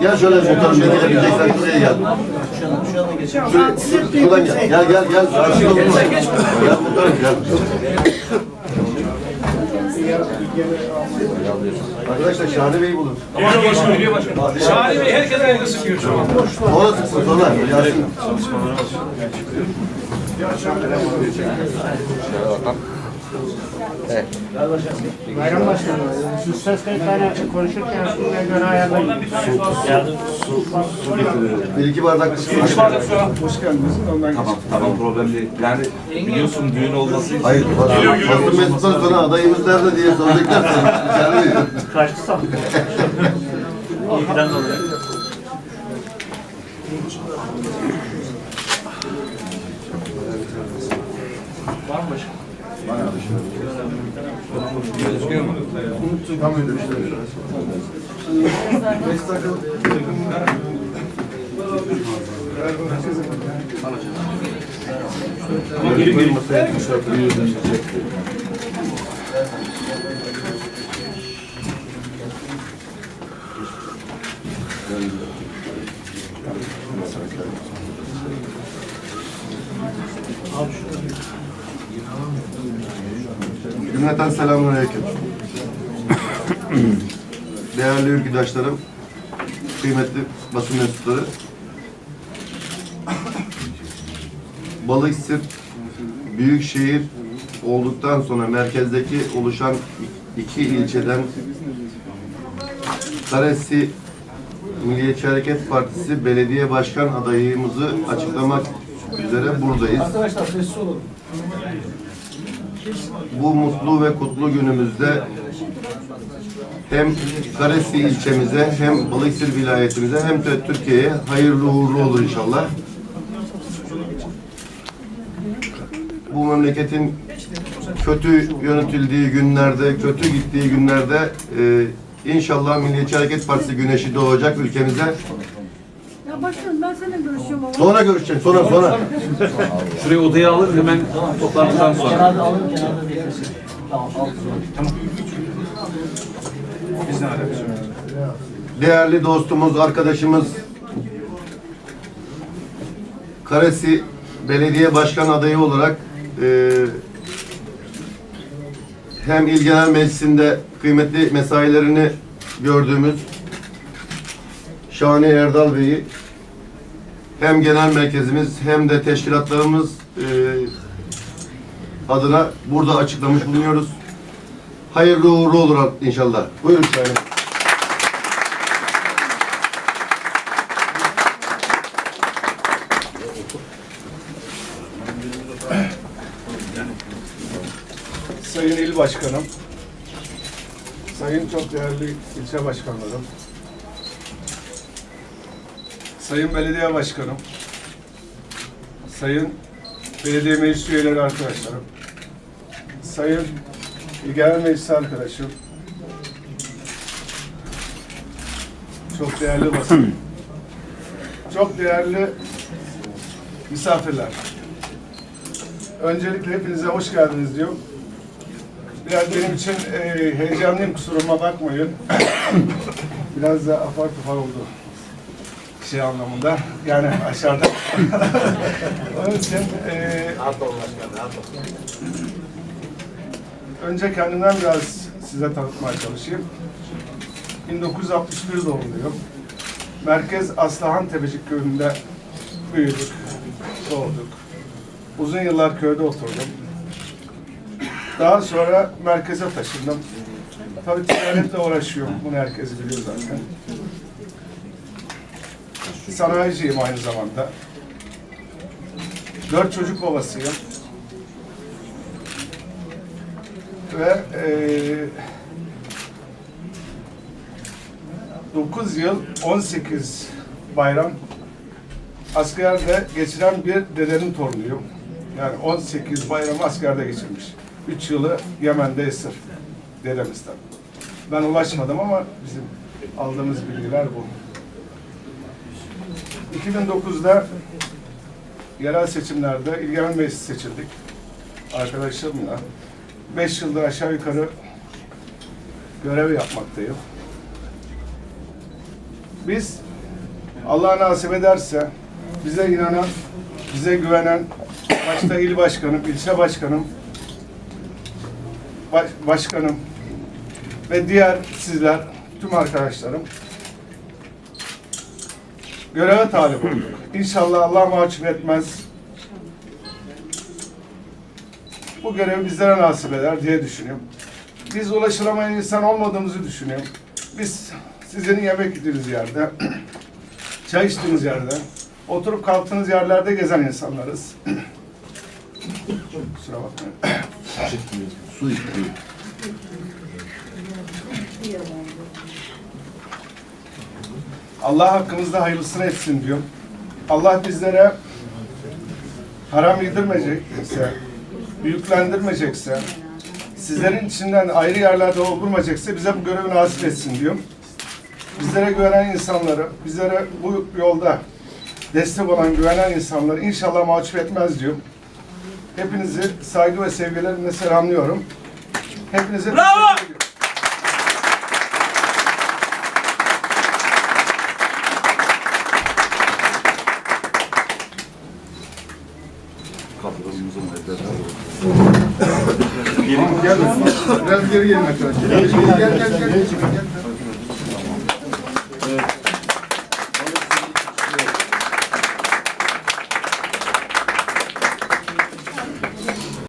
Gel şöyle muhtarım beni buraya gel. Şuraya, şuradan gel. Gel gel gel. Karşıya oturma. Gel muhtarım gel. Arkadaşlar Şahane Bey'i bulun. Şahane Bey herkese elini sıkıyor şu an. Sonra sıksın sonra. Yasin. Bayram Başkanı, siz ses kayıtlarını konuşurken aslında göre ayarlayın. Bir iki bardak su. Üç bardak su al. Tamam, tamam problem değil. Yani biliyorsun düğün olması için Hayır. Basın mensupları sonra adayımız nerede diye soracaklar. Kaçtı sandım. İlgiden dolayı. Gözüküyor mu? Cümleten selamünaleyküm. Değerli ülküdaşlarım, kıymetli basın mensupları. Balıkesir büyük şehir olduktan sonra merkezdeki oluşan iki ilçeden Karesi Milliyetçi Hareket Partisi belediye başkan adayımızı açıklamak üzere buradayız. Arkadaşlar sessiz olun. Bu mutlu ve kutlu günümüzde hem Karesi ilçemize hem Balıkesir vilayetimize hem de Türkiye'ye hayırlı uğurlu olur inşallah. Bu memleketin kötü yönetildiği günlerde, kötü gittiği günlerde e, inşallah Milliyetçi Hareket Partisi güneşi doğacak ülkemize. Ya başkanım ben seninle görüşüyorum ama. Sonra görüşeceğim, sonra sonra. Şuraya odaya alır hemen toplantıdan sonra. değerli dostumuz, arkadaşımız Karesi Belediye Başkan adayı olarak e, hem İl Genel Meclisi'nde kıymetli mesailerini gördüğümüz Şahane Erdal Bey'i hem genel merkezimiz hem de teşkilatlarımız e, adına burada açıklamış bulunuyoruz. Hayırlı uğurlu olur inşallah. Buyurun Şahane. Sayın İl Başkanım, Sayın çok değerli ilçe başkanlarım, Sayın Belediye Başkanım, Sayın Belediye Meclis üyeleri arkadaşlarım, Sayın Genel Meclis arkadaşım, çok değerli basın, çok değerli misafirler. Öncelikle hepinize hoş geldiniz diyorum. Biraz benim için e, heyecanlıyım kusuruma bakmayın. Biraz da apar topar oldu. Şey anlamında. Yani aşağıda. Onun için e, önce kendimden biraz size tanıtmaya çalışayım. 1961 doğumluyum. Merkez Aslıhan Tepecik köyünde büyüdük, doğduk. Uzun yıllar köyde oturdum. Daha sonra merkeze taşındım. Tabii ticaretle uğraşıyorum. Bunu herkes biliyor zaten. Sanayiciyim aynı zamanda. Dört çocuk babasıyım. Ve eee 9 yıl 18 bayram askerde geçiren bir dedenin torunuyum. Yani 18 bayramı askerde geçirmiş. 3 yılı Yemen'de esir. Dedemizden. Ben ulaşmadım ama bizim aldığımız bilgiler bu. 2009'da yerel seçimlerde İl Genel Meclis seçildik. Arkadaşlarımla. 5 yıldır aşağı yukarı görevi yapmaktayım. Biz Allah nasip ederse bize inanan, bize güvenen başta il başkanım, ilçe başkanım, baş- başkanım ve diğer sizler, tüm arkadaşlarım göreve talip olduk. İnşallah Allah mahcup etmez. Bu görevi bizlere nasip eder diye düşünüyorum. Biz ulaşılamayan insan olmadığımızı düşünüyorum. Biz sizin yemek yediğiniz yerde, çay içtiğiniz yerde, oturup kalktığınız yerlerde gezen insanlarız. Kusura bakmayın. Su içti. Allah hakkımızda hayırlısını etsin diyorum. Allah bizlere haram yedirmeyecekse, büyüklendirmeyecekse, sizlerin içinden ayrı yerlerde olmayacaksa bize bu görevi nasip etsin diyorum. Bizlere güvenen insanları, bizlere bu yolda destek olan güvenen insanları inşallah mahcup etmez diyorum. Hepinizi saygı ve sevgilerimle selamlıyorum. Hepinize Bravo! Gel, biraz geri gelin arkadaşlar. Gel, gel, gel, gel.